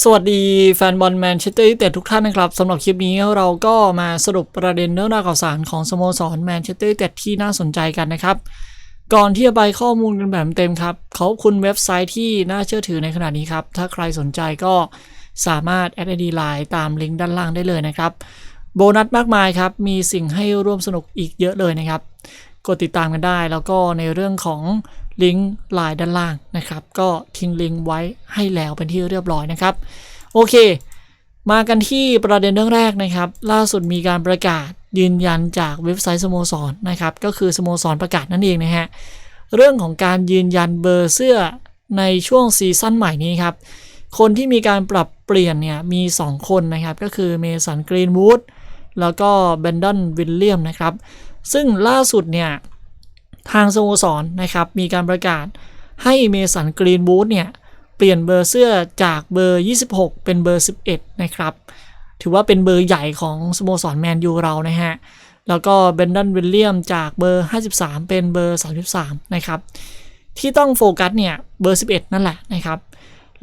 สวัสดีแฟนบอลแมนเชสเตอร์ยูไนเต็ดทุกท่านนะครับสำหรับคลิปนี้เราก็มาสรุปประเด็นเรื่องราวข่าวสารของสโมสรแมนเชสเตอร์ยูไนเต็ดที่น่าสนใจกันนะครับ ก่อนที่จะไปข้อมูลกันแบบเต็มครับเขาคุณเว็บไซต์ที่น่าเชื่อถือในขณะนี้ครับ ถ้าใครสนใจก็สามารถแอดไอดีไลน์ตามลิงก์ด้านล่างได้เลยนะครับ โบนัสมากมายครับ มีสิ่งให้ร่วมสนุกอีกเยอะเลยนะครับ กดติดตามกันได้แล้วก็ในเรื่องของ ลิงก์ไลน์ด้านล่างนะครับ ก็ทิ้งลิงก์ไว้ให้แล้วเป็นที่เรียบร้อยนะครับ โอเค มากันที่ประเด็นเรื่องแรกนะครับ ล่าสุดมีการประกาศยืนยันจากเว็บไซต์สโมสรนะครับ ก็คือสโมสรประกาศนั่นเองนะฮะเรื่องของการยืนยันเบอร์เสื้อในช่วงซีซั่นใหม่นี้ครับ คนที่มีการปรับเปลี่ยนเนี่ยมี 2 คนนะครับ ก็คือเมสันกรีนวูดแล้วก็เบนดอนวิลเลียมนะครับ ซึ่งล่าสุดเนี่ย ทางสโมสรนะครับมีการประกาศให้เมสันกรีนวูดเนี่ยเปลี่ยนเบอร์เสื้อจากเบอร์ 26 เป็นเบอร์ 11 นะครับ ถือว่าเป็นเบอร์ใหญ่ของสโมสรแมนยูเรานะฮะ แล้วก็เบนดันวิลเลียมจากเบอร์ 53 เป็นเบอร์ 33 นะครับ ที่ต้องโฟกัสเนี่ยเบอร์ 11 นั่นแหละนะครับ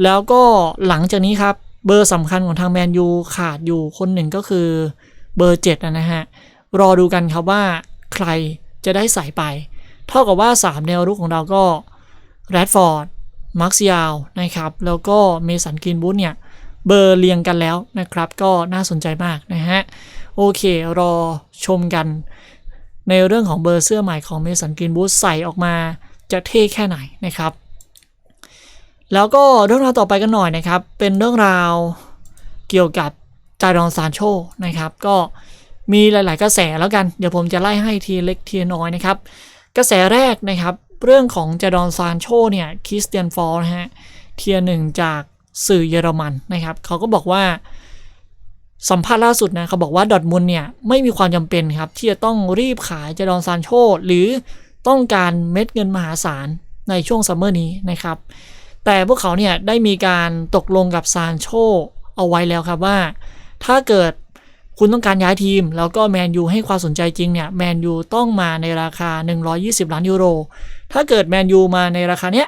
แล้วก็หลังจากนี้ครับเบอร์สำคัญของทางแมนยูขาดอยู่คนหนึ่งก็คือเบอร์ 7 นะฮะ รอดูกันครับว่าใครจะได้ใส่ไป เท่ากับว่า 3 แนวรุกของเราก็แรดฟอร์ดมาร์คซิยาวนะครับ แล้วก็เมสันกินบูธเนี่ย เบอร์เรียงกันแล้วนะครับ ก็น่าสนใจมากนะฮะ โอเค รอชมกัน ในเรื่องของเบอร์เสื้อใหม่ของเมสันกินบูธใส่ออกมาจะเท่แค่ไหนนะครับ แล้วก็เรื่องราวต่อไปกันหน่อยนะครับ เป็นเรื่องราวเกี่ยวกับจารอนซานโชนะครับ ก็มีหลาย ๆ กระแสแล้วกัน เดี๋ยวผมจะไล่ให้ทีเล็กทีน้อยนะครับ กระแสแรกนะครับ เรื่องของเจารอนซานโชเนี่ยคริสเตียนฟอลนะฮะเทียหนึ่งจากสื่อเยอรมันนะครับเขาก็บอกว่าสัมภาษณ์ล่าสุดนะเขาบอกว่าดอทมุนเนี่ยไม่มีความจำเป็นครับ ที่จะต้องรีบขายเจารอนซานโชหรือต้องการเม็ดเงินมหาศาลในช่วงซัมเมอร์นี้นะครับ แต่พวกเขาเนี่ยได้มีการตกลงกับซานโชเอาไว้แล้วครับว่า ถ้าเกิด คุณต้องการย้ายทีม แล้วก็แมนยูให้ความสนใจจริงเนี่ยแมนยูต้องมาในราคา 120 ล้านยูโร ถ้าเกิดแมนยูมาในราคาเนี้ย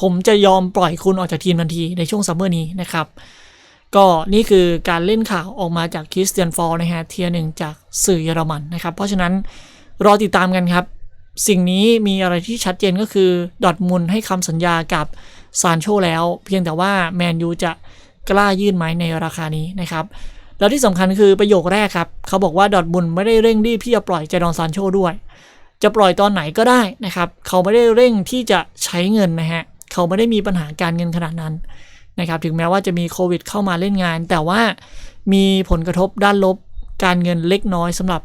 ผมจะยอมปล่อยคุณออกจากทีมทันทีในช่วงซัมเมอร์นี้นะครับ ก็นี่คือการเล่นข่าวออกมาจากคริสเตียนฟอลนะฮะเทียหนึ่งจากสื่อเยอรมันนะครับ เพราะฉะนั้นรอติดตามกันครับ สิ่งนี้มีอะไรที่ชัดเจนก็คือดอทมุนให้คำสัญญากับซานโชแล้ว เพียงแต่ว่าแมนยูจะกล้ายื่นไหมในราคานี้นะครับ แล้วที่สำคัญคือประโยคแรกครับ เขาบอกว่าดอทมุนไม่ได้เร่งรีบที่จะปล่อยเจดอนซานโชด้วย จะปล่อยตอนไหนก็ได้นะครับ เขาไม่ได้เร่งที่จะใช้เงินนะฮะ เขาไม่ได้มีปัญหาการเงินขนาดนั้นนะครับ ถึงแม้ว่าจะมีโควิดเข้ามาเล่นงาน แต่ว่ามีผลกระทบด้านลบการเงินเล็กน้อยสำหรับ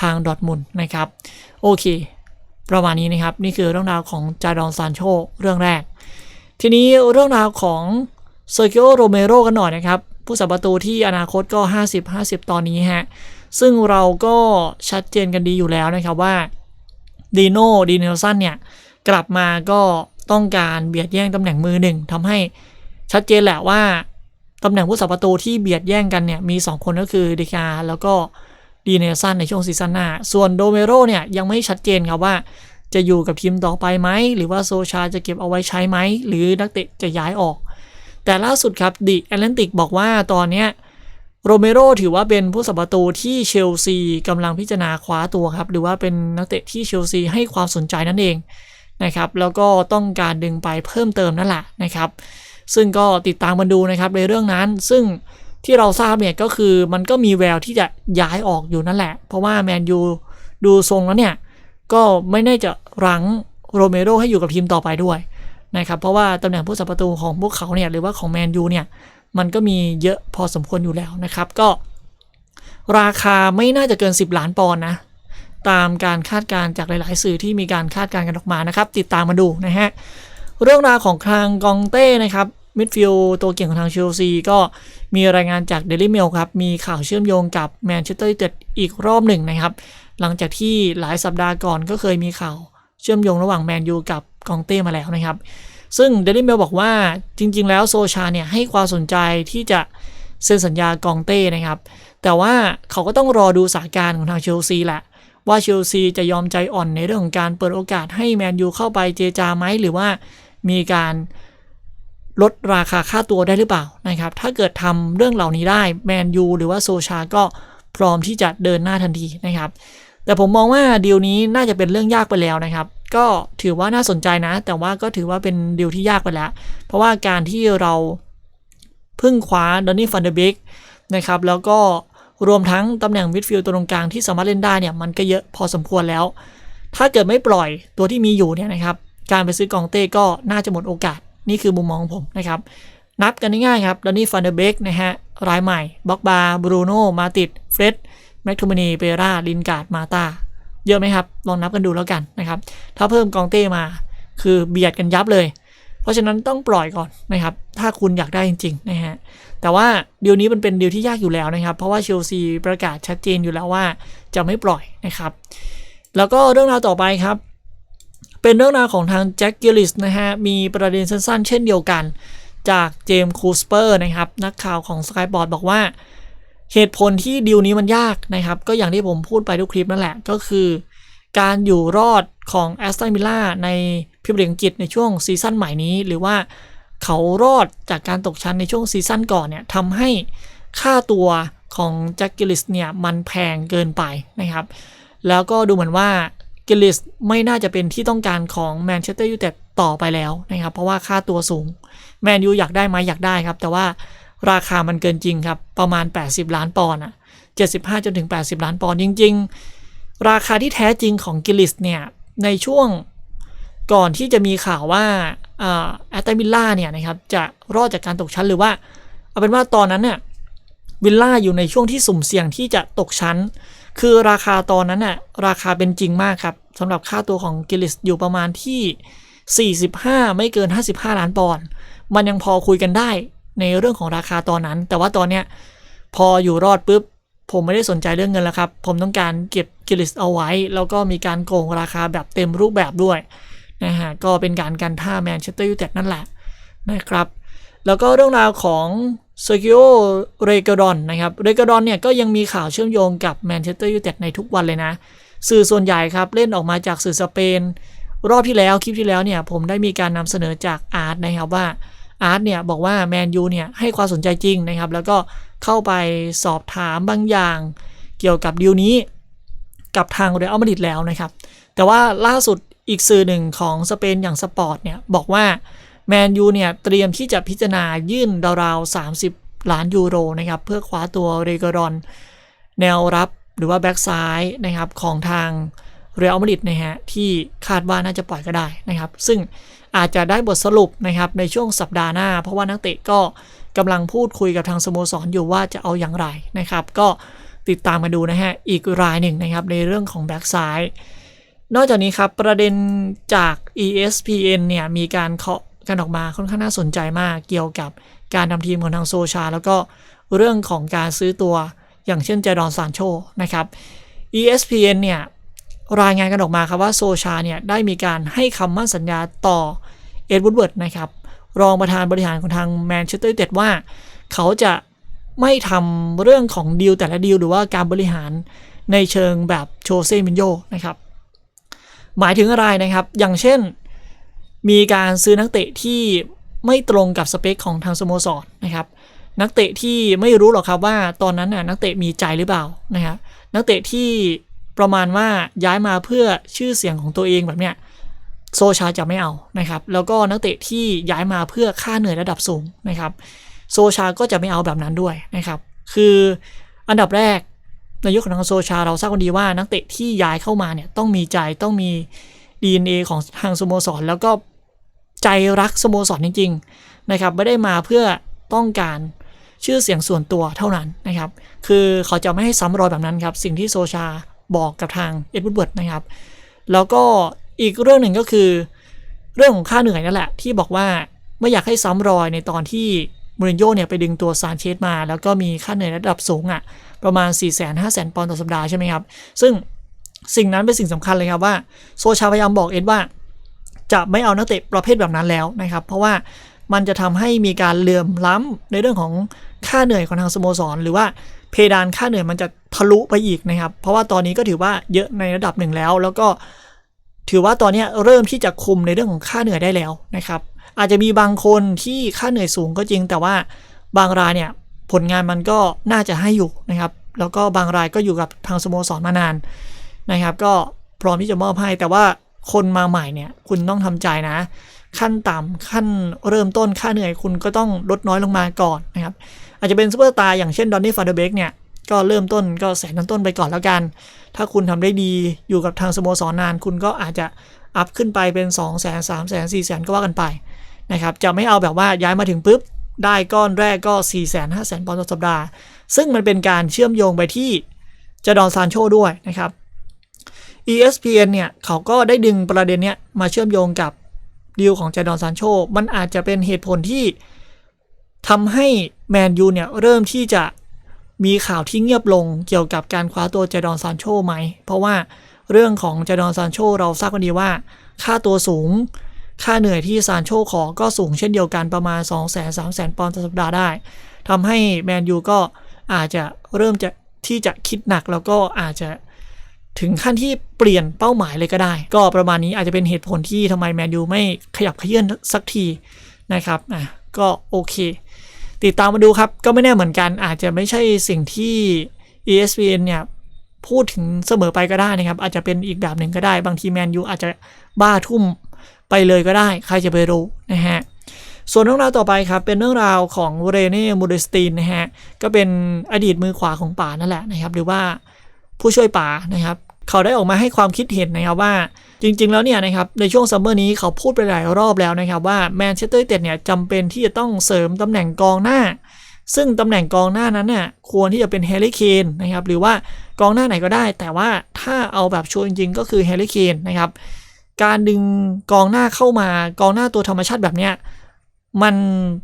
ทางดอทมุนนะครับ โอเค ประมาณนี้นะครับ นี่คือเรื่องราวของจาดอนซานโชเรื่องแรก ทีนี้เรื่องราวของเซอร์กิโอโรเมโรกันหน่อยนะครับ ผู้สับประตูที่อนาคตก็ 50-50 ตอนนี้ฮะ ซึ่งเราก็ชัดเจนกันดีอยู่แล้วนะครับว่าดีโน่ดีเนลสันเนี่ย กลับมาก็ต้องการเบียดแย่งตำแหน่งมือหนึ่งทำให้ชัดเจนแหละว่าตำแหน่งผู้สับประตูที่เบียดแย่งกันเนี่ย มี 2 คนก็คือเดคาแล้วก็ดีเนลสันในช่วงซีซั่นหน้า ส่วนโดเมโรเนี่ย ยังไม่ชัดเจนครับว่าจะอยู่กับทีมต่อไปไหม หรือว่าโซชาจะเก็บเอาไว้ใช้ไหม หรือนักเตะจะย้ายออก แต่ล่าสุดครับดิแอตแลนติกบอกว่าตอนเนี้ยโรเมโรถือว่าเป็นผู้สัประตูที่เชลซีกำลังพิจารณาคว้าตัวครับ หรือว่าเป็นนักเตะที่เชลซีให้ความสนใจนั่นเองนะครับแล้วก็ต้องการดึงไปเพิ่มเติมนั่นแหละนะครับ ซึ่งก็ติดตามมาดูนะครับในเรื่องนั้น ซึ่งที่เราทราบเนี่ยก็คือมันก็มีแววที่จะย้ายออกอยู่นั่นแหละ เพราะว่าแมนยูดูทรงแล้วเนี่ยก็ไม่แน่จะรั้งโรเมโรให้อยู่กับทีมต่อไปด้วย นะครับเพราะว่าตำแหน่งผู้สับประตูของพวกเขาเนี่ยหรือว่าของแมนยูเนี่ยมันก็มีเยอะพอสมควรอยู่แล้วนะครับ ก็ราคาไม่น่าจะเกิน 10 ล้านปอนด์นะ ตามการคาดการณ์จากหลาย ๆ สื่อที่มีการคาดการณ์กันออกมานะครับ ติดตามมาดูนะฮะเรื่องราวของทางกองเต้นะครับมิดฟิลด์ตัวเก่งของทางเชลซีก็มีรายงานจากเดลิเมลครับ มีข่าวเชื่อมโยงกับแมนเชสเตอร์ยูไนเต็ดอีกรอบหนึ่งนะครับ หลังจากที่หลายสัปดาห์ก่อนก็เคยมีข่าวเชื่อมโยงระหว่างแมนยูกับกองเต้มาแล้วนะครับ ซึ่งเดลิเมลบอกว่าจริง ๆ แล้วโซชาเนี่ยให้ความสนใจที่จะเซ็นสัญญากองเต้นะครับ แต่ว่าเขาก็ต้องรอดูสถานการณ์ของทางเชลซีแหละว่าเชลซีจะยอมใจอ่อนในเรื่องของการเปิดโอกาสให้แมนยูเข้าไปเจจาไหมหรือว่ามีการลดราคาค่าตัวได้หรือเปล่านะครับ ถ้าเกิดทำเรื่องเหล่านี้ได้แมนยูหรือว่าโซชาก็พร้อมที่จะเดินหน้าทันทีนะครับ แต่ผมมองว่าดีลนี้น่าจะเป็นเรื่องยากไปแล้วนะครับ ก็ถือว่าน่าสนใจนะ แต่ว่าก็ถือว่าเป็นดีลที่ยากไปแล้ว เพราะว่าการที่เราเพึ่งคว้าดอนนี่ฟันเดอร์เบกนะครับ แล้วก็รวมทั้งตำแหน่งมิดฟิลด์ตัวตรงกลางที่สามารถเล่นได้เนี่ยมันก็เยอะพอสมควรแล้ว ถ้าเกิดไม่ปล่อยตัวที่มีอยู่เนี่ยนะครับ การไปซื้อกองเต้ก็น่าจะหมดโอกาส นี่คือมุมมองของผมนะครับ นับกันง่ายๆครับดอนนี่ฟันเดอร์เบกนะฮะรายใหม่บ็อกบาบรูโน่มาติดเฟร็ดแมคโทมินีเปราลินการ์ดมาตา เยอะไหมครับ ลองนับกันดูแล้วกันนะครับ ถ้าเพิ่มกองเต้มา คือเบียดกันยับเลย เพราะฉะนั้นต้องปล่อยก่อนนะครับ ถ้าคุณอยากได้จริงๆนะฮะ แต่ว่าเดีลนี้มันเป็นเดีลที่ยากอยู่แล้วนะครับ เพราะว่าเชลซีประกาศชัดเจนอยู่แล้วว่าจะไม่ปล่อยนะครับ แล้วก็เรื่องราวต่อไปครับเป็นเรื่องราวของทางแจ็คกิลลิสนะฮะ มีประเด็นสั้นๆ เช่นเดียวกัน จากเจมส์คูสเปอร์นะครับ นักข่าวของ Sky b o r d บอกว่า เหตุผลที่ดีลนี้มันยากนะครับ ก็อย่างที่ผมพูดไปทุกคลิปนั่นแหละ ก็คือ การอยู่รอดของแอสตันวิลล่าในพรีเมียร์ลีกอังกฤษในช่วงซีซั่นใหม่นี้ หรือว่าเขารอดจากการตกชั้นในช่วงซีซั่นก่อนเนี่ยทำให้ค่าตัวของแจ็คกิลลิสเนี่ยมันแพงเกินไปนะครับ แล้วก็ดูเหมือนว่ากิลลิสไม่น่าจะเป็นที่ต้องการของแมนเชสเตอร์ยูไนเต็ดต่อไปแล้วนะครับ เพราะว่าค่าตัวสูง แมนยูอยากได้ไหมอยากได้ครับ แต่ว่า ราคามันเกินจริงครับ ประมาณ 80 ล้านปอนด์อะ75จนถึง 80 ล้านปอนด์จริง ๆ ราคาที่แท้จริงของกิลลิสเนี่ยในช่วงก่อนที่จะมีข่าวว่าแอตตันวิลล่าเนี่ยนะครับจะรอดจากการตกชั้นหรือว่า เอาเป็นว่าตอนนั้นเนี่ยวิลล่าอยู่ในช่วงที่สุ่มเสี่ยงที่จะตกชั้น คือราคาตอนนั้นน่ะราคาเป็นจริงมากครับสำหรับค่าตัวของกิลลิสอยู่ประมาณที่ 45 ไม่เกิน 55 ล้านปอนด์มันยังพอคุยกันได้ ในเรื่องของราคาตอนนั้น แต่ว่าตอนเนี้ยพออยู่รอดปุ๊บ ผมไม่ได้สนใจเรื่องเงินแล้วครับ ผมต้องการเก็บกิลิสเอาไว้ แล้วก็มีการโกงราคาแบบเต็มรูปแบบด้วยนะฮะก็เป็นการกันท่าแมนเชสเตอร์ยูไนเต็ดนั่นแหละนะครับ แล้วก็เรื่องราวของเซอร์กิโอเรกาดอนนะครับเรกาดอนเนี่ยก็ยังมีข่าวเชื่อมโยงกับแมนเชสเตอร์ยูไนเต็ดในทุกวันเลยนะ สื่อส่วนใหญ่ครับเล่นออกมาจากสื่อสเปน รอบที่แล้วคลิปที่แล้วเนี่ยผมได้มีการนำเสนอจากอาร์ตนะครับว่า อาร์ตเนี่ยบอกว่าแมนยูเนี่ยให้ความสนใจจริงนะครับ แล้วก็เข้าไปสอบถามบางอย่างเกี่ยวกับดีลนี้กับทางเรอัลมาดริดแล้วนะครับ แต่ว่าล่าสุดอีกสื่อหนึ่งของสเปนอย่างสปอร์ตเนี่ยบอกว่าแมนยูเนี่ยเตรียมที่จะพิจารณายื่นราวๆ30 ล้านยูโรนะครับเพื่อคว้าตัวเรกรอน แนวรับหรือว่าแบ็กซ้ายนะครับของทางเรอัลมาดริดนะฮะที่คาดว่าน่าจะปล่อยก็ได้นะครับ ซึ่ง อาจจะได้บทสรุปนะครับในช่วงสัปดาห์หน้า เพราะว่านักเตะก็กำลังพูดคุยกับทางสโมสรอยู่ว่าจะเอาอย่างไรนะครับ ก็ติดตามมาดูนะฮะอีกรายหนึ่งนะครับในเรื่องของแบ็กซ้ายนอกจากนี้ครับประเด็นจาก ESPN เนี่ยมีการเคาะกันออกมาค่อนข้างน่าสนใจมากเกี่ยวกับการทำทีมของทางโซชา แล้วก็เรื่องของการซื้อตัวอย่างเช่นเจดอนซานโชนะครับ ESPN เนี่ย รายงานกันออกมาครับว่าโซชาเนี่ยได้มีการให้คำมั่นสัญญาต่อเอ็ดวูดเวิร์ดนะครับรองประธานบริหารของทางแมนเชสเตอร์ยูไนเต็ดว่า เขาจะไม่ทำเรื่องของดีลแต่ละดีลหรือว่าการบริหารในเชิงแบบโชเซมินโยนะครับหมายถึงอะไรนะครับ อย่างเช่น มีการซื้อนักเตะที่ไม่ตรงกับสเปคของทางสโมสรนะครับ นักเตะที่ไม่รู้หรอกครับว่าตอนนั้นน่ะนักเตะมีใจหรือเปล่านะครับนักเตะที่ ประมาณว่าย้ายมาเพื่อชื่อเสียงของตัวเองแบบเนี้ยโซชาจะไม่เอานะครับ แล้วก็นักเตะที่ย้ายมาเพื่อค่าเหนื่อยระดับสูงนะครับ โซชาก็จะไม่เอาแบบนั้นด้วยนะครับ คืออันดับแรกในยุคของทางโซชาเราทราบกันดีว่านักเตะที่ย้ายเข้ามาเนี่ยต้องมีใจต้องมี DNA ของทางสโมสร แล้วก็ใจรักสโมสรจริง ๆนะครับ ไม่ได้มาเพื่อต้องการชื่อเสียงส่วนตัวเท่านั้นนะครับ คือเขาจะไม่ให้ซ้ำรอยแบบนั้นครับ สิ่งที่โซชา บอกกับทางเอ็ดวูดเวิร์ดนะครับ แล้วก็อีกเรื่องหนึ่งก็คือ เรื่องของค่าเหนื่อยนั่นแหละ ที่บอกว่าไม่อยากให้ซ้ำรอยในตอนที่มูรินโญ่เนี่ยไปดึงตัวซานเชสมา แล้วก็มีค่าเหนื่อยระดับสูงอะ่ะประมาณ 4 5 0 0 0 0ปอนด์ต่อสัปดาห์ใช่ไหมครับ ซึ่งสิ่งนั้นเป็นสิ่งสำคัญเลยครับว่าโซชาพยายามบอกเอ็ดว่า จะไม่เอานักเตะประเภทแบบนั้นแล้วนะครับ เพราะว่ามันจะทำให้มีการเลื่อมล้ำในเรื่องของค่าเหนื่อยของทางสโมสร หรือว่า เพดานค่าเหนื่อยมันจะทะลุไปอีกนะครับ เพราะว่าตอนนี้ก็ถือว่าเยอะในระดับหนึ่งแล้ว แล้วก็ถือว่าตอนนี้เริ่มที่จะคุมในเรื่องของค่าเหนื่อยได้แล้วนะครับ อาจจะมีบางคนที่ค่าเหนื่อยสูงก็จริง แต่ว่าบางรายเนี่ยผลงานมันก็น่าจะให้อยู่นะครับ แล้วก็บางรายก็อยู่กับทางสโมสรมานานนะครับ ก็พร้อมที่จะมอบให้แต่ว่าคนมาใหม่เนี่ยคุณต้องทำใจนะ ขั้นต่ำขั้นเริ่มต้นค่าเหนื่อยคุณก็ต้องลดน้อยลงมาก่อนนะครับ อาจจะเป็นซูเปอร์สตาร์อย่างเช่นดอนนี่ฟาเดเบกเนี่ยก็เริ่มต้นก็แสนต้นไปก่อนแล้วกัน ถ้าคุณทำได้ดีอยู่กับทางสโมสรนาน คุณก็อาจจะอัพขึ้นไปเป็น 2 0 0 0 0 0 3 0 0 0 0 4 0 0 0 0 ก็ว่ากันไปนะครับจะไม่เอาแบบว่าย้ายมาถึงปุ๊บ ได้ก้อนแรกก็ 4 0 0 0 0 0 5 0 0 0 0ปอนด์ต่อสัปดาห์ ซึ่งมันเป็นการเชื่อมโยงไปที่จดอนซานโชด้วยนะครับ ESPN เนี่ยเขาก็ได้ดึงประเด็นเนี้ยมาเชื่อมโยงกับดีลของจดอนซานโช มันอาจจะเป็นเหตุผลที่ ทำให้แมนยูเนี่ยเริ่มที่จะมีข่าวที่เงียบลงเกี่ยวกับการคว้าตัวเจดอนซานโชไหม เพราะว่าเรื่องของเจดอนซานโชเราทราบกันดีว่า ค่าตัวสูง ค่าเหนื่อยที่ซานโชขอก็สูงเช่นเดียวกันประมาณ 2 0 0 0 0 0 3 0 0 0 0ปอนด์ต่อสัปดาห์ได้ทำให้แมนยูก็อาจจะเริ่มจะที่จะคิดหนักแล้วก็อาจจะถึงขั้นที่เปลี่ยนเป้าหมายเลยก็ได้ ก็ประมาณนี้อาจจะเป็นเหตุผลที่ทำไมแมนยูไม่ขยับเขยื่อนสักทีนะครับอะก็โอเค ติดตามมาดูครับ ก็ไม่แน่เหมือนกัน อาจจะไม่ใช่สิ่งที่ ESPN เนี่ยพูดถึงเสมอไปก็ได้นะครับ อาจจะเป็นอีกแบบหนึ่งก็ได้ บางทีแมนยูอาจจะบ้าทุ่มไปเลยก็ได้ ใครจะไปรู้นะฮะส่วนเรื่องราวต่อไปครับ เป็นเรื่องราวของเรเน่มูเดสตินนะฮะก็เป็นอดีตมือขวาของป่านั่นแหละนะครับ หรือว่าผู้ช่วยป่านะครับ เขาได้ออกมาให้ความคิดเห็นนะครับว่าจริงๆ แล้วเนี่ยนะครับในช่วงซัมเมอร์นี้เขาพูดไปหลายรอบแล้วนะครับว่าแมนเชสเตอร์ยูไนเต็ดเนี่ยจำเป็นที่จะต้องเสริมตำแหน่งกองหน้า ซึ่งตำแหน่งกองหน้านั้นเนี่ยควรที่จะเป็นแฮร์รี่เคนนะครับหรือว่ากองหน้าไหนก็ได้ แต่ว่าถ้าเอาแบบชัวร์จริงๆ ก็คือแฮร์รี่เคนนะครับการดึงกองหน้าเข้ามากองหน้าตัวธรรมชาติแบบเนี้ยมัน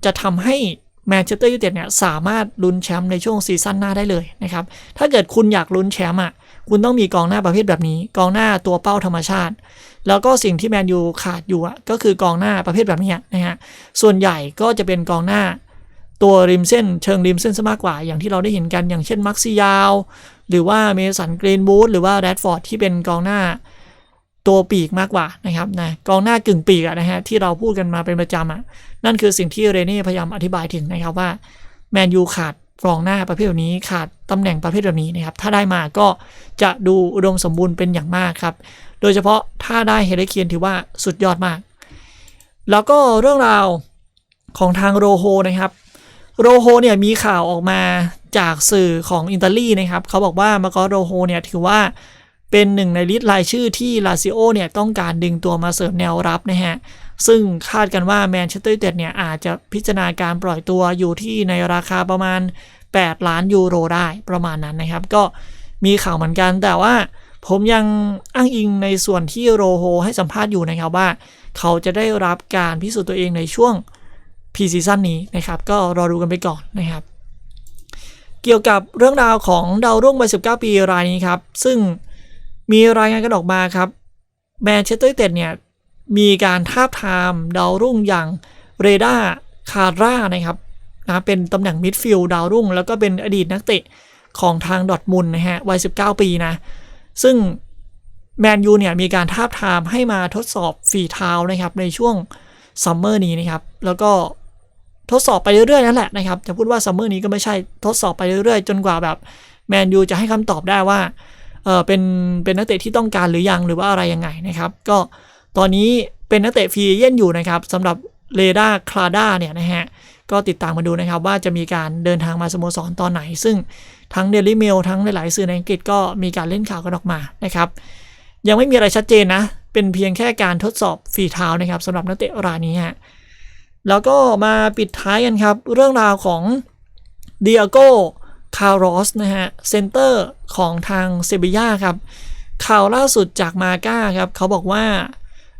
จะทำให้ แมนเชสเตอร์ยูไนเต็ดเนี่ยสามารถลุ้นแชมป์ในช่วงซีซั่นหน้าได้เลยนะครับถ้าเกิดคุณอยากลุ้นแชมป์อะคุณต้องมีกองหน้าประเภทแบบนี้ กองหน้าตัวเป้าธรรมชาติ แล้วก็สิ่งที่แมนยูขาดอยู่อะก็คือกองหน้าประเภทแบบนี้นะฮะส่วนใหญ่ก็จะเป็นกองหน้าตัวริมเส้นเชิงริมเส้นซะมากกว่า อย่างที่เราได้เห็นกันอย่างเช่นมักซิยาว หรือว่าเมสันกรีนบูธหรือว่าแรดฟอร์ดที่เป็นกองหน้า ตัวปีกมากกว่านะครับนะกองหน้ากึ่งปีกนะฮะที่เราพูดกันมาเป็นประจำอะนั่นคือสิ่งที่เรเน่พยายามอธิบายถึงนะครับว่าแมนยูขาดกองหน้าประเภทแบบนี้ขาดตำแหน่งประเภทแบบนี้นะครับถ้าได้มาก็จะดูอุดมสมบูรณ์เป็นอย่างมากครับโดยเฉพาะถ้าได้เฮเดเคียนถือว่าสุดยอดมาก แล้วก็เรื่องราวของทางโรโฮนะครับโรโฮเนี่ยมีข่าวออกมาจากสื่อของอิตาลีนะครับเขาบอกว่ามาโกโรโฮเนี่ยถือว่า เป็นหนึ่งในลิสต์รายชื่อที่ลาซิโอเนี่ยต้องการดึงตัวมาเสริมแนวรับนะฮะ ซึ่งคาดกันว่าแมนเชสเตอร์ยูไนเต็ดเนี่ยอาจจะพิจารณาการปล่อยตัวอยู่ที่ในราคาประมาณ 8 ล้านยูโรได้ประมาณนั้นนะครับ ก็มีข่าวเหมือนกันแต่ว่าผมยังอ้างอิงในส่วนที่โรโฮให้สัมภาษณ์อยู่นะครับว่า เขาจะได้รับการพิสูจน์ตัวเองในช่วงพีซีซั่นนี้นะครับ ก็รอดูกันไปก่อนนะครับ เกี่ยวกับเรื่องราวของดาวรุ่งวัย19 ปีรายนี้ครับ ซึ่ง มีรายงานกันออกมาครับแมนเชสเตอร์ยูไนเต็ดเนี่ยมีการทาบทามดาวรุ่งอย่างเรดาคาร่านะครับนะเป็นตำแหน่งมิดฟิลด์ดาวรุ่ง แล้วก็เป็นอดีตนักเตะของทางดอทมุนนะฮะวัย 19 ปีนะ ซึ่งแมนยูเนี่ยมีการทาบทามให้มาทดสอบฝีเท้านะครับในช่วงซัมเมอร์นี้นะครับ แล้วก็ทดสอบไปเรื่อยๆนั่นแหละนะครับ จะพูดว่าซัมเมอร์นี้ก็ไม่ใช่ทดสอบไปเรื่อยๆ จนกว่าแบบแมนยูจะให้คำตอบได้ว่า เออเป็นเป็นนักเตะที่ต้องการหรือยังหรือว่าอะไรยังไงนะครับ ก็ตอนนี้เป็นนักเตะฟรีเย่นอยู่นะครับสำหรับเรดาคลาด้าเนี่ยนะฮะก็ติดตามมาดูนะครับว่าจะมีการเดินทางมาสโมสรตอนไหน ซึ่งทั้งเดลิเมลทั้งหลายๆสื่อในอังกฤษก็มีการเล่นข่าวกันออกมานะครับ ยังไม่มีอะไรชัดเจนนะ เป็นเพียงแค่การทดสอบฝีเท้านะครับสำหรับนักเตะรายนี้ฮะแล้วก็มาปิดท้ายกันครับ เรื่องราวของเดียโก คาร์ลอสนะฮะเซนเตอร์ของทางเซบีย่าครับข่าวล่าสุดจากมาก้าครับเขาบอกว่า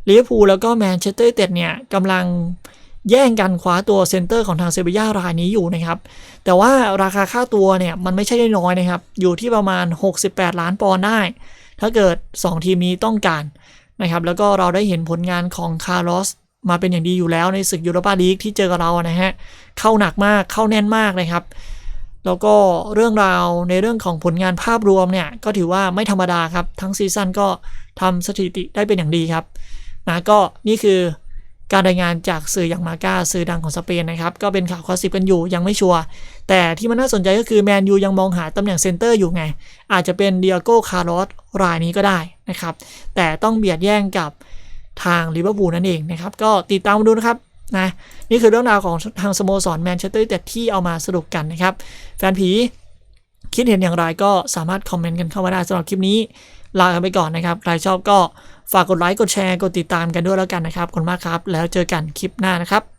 ลิเวอร์พูลแล้วก็แมนเชสเตอร์ยูไนเต็ดเนี่ยกำลังแย่งกันคว้าตัวเซนเตอร์ของทางเซบีย่ารายนี้อยู่นะครับ แต่ว่าราคาค่าตัวเนี่ยมันไม่ใช่น้อยนะครับ อยู่ที่ประมาณ 68 ล้านปอนด์ได้ ถ้าเกิด 2 ทีมนี้ต้องการนะครับ แล้วก็เราได้เห็นผลงานของคาร์ลอสมาเป็นอย่างดีอยู่แล้วในศึกยูโรปาลีกที่เจอกับเรานะฮะ เข้าหนักมากเข้าแน่นมากนะครับ แล้วก็เรื่องราวในเรื่องของผลงานภาพรวมเนี่ย ก็ถือว่าไม่ธรรมดาครับ ทั้งซีซั่นก็ทำสถิติได้เป็นอย่างดีครับนะก็นี่คือการรายงานจากสื่ออย่างมาก้าสื่อดังของสเปนนะครับ ก็เป็นข่าวคอสิบกันอยู่ยังไม่ชัวร์แต่ที่มันน่าสนใจก็คือแมนยูยังมองหาตำแหน่งเซนเตอร์อยู่ไง อาจจะเป็นเดียโก้คาร์ลอสรายนี้ก็ได้นะครับ แต่ต้องเบียดแย่งกับทางลิเวอร์พูลนั่นเองนะครับ ก็ติดตามมาดูนะครับ นะนี่คือเรื่องราวของทางสโมสรแมนเชสเตอร์ยูไนเต็ดที่เอามาสรุปกันนะครับ แฟนผีคิดเห็นอย่างไรก็สามารถคอมเมนต์กันเข้ามาได้สำหรับคลิปนี้ลากันไปก่อนนะครับ ใครชอบก็ฝากกดไลค์กดแชร์กดติดตามกันด้วยแล้วกันนะครับขอบคุณมากครับ แล้วเจอกันคลิปหน้านะครับ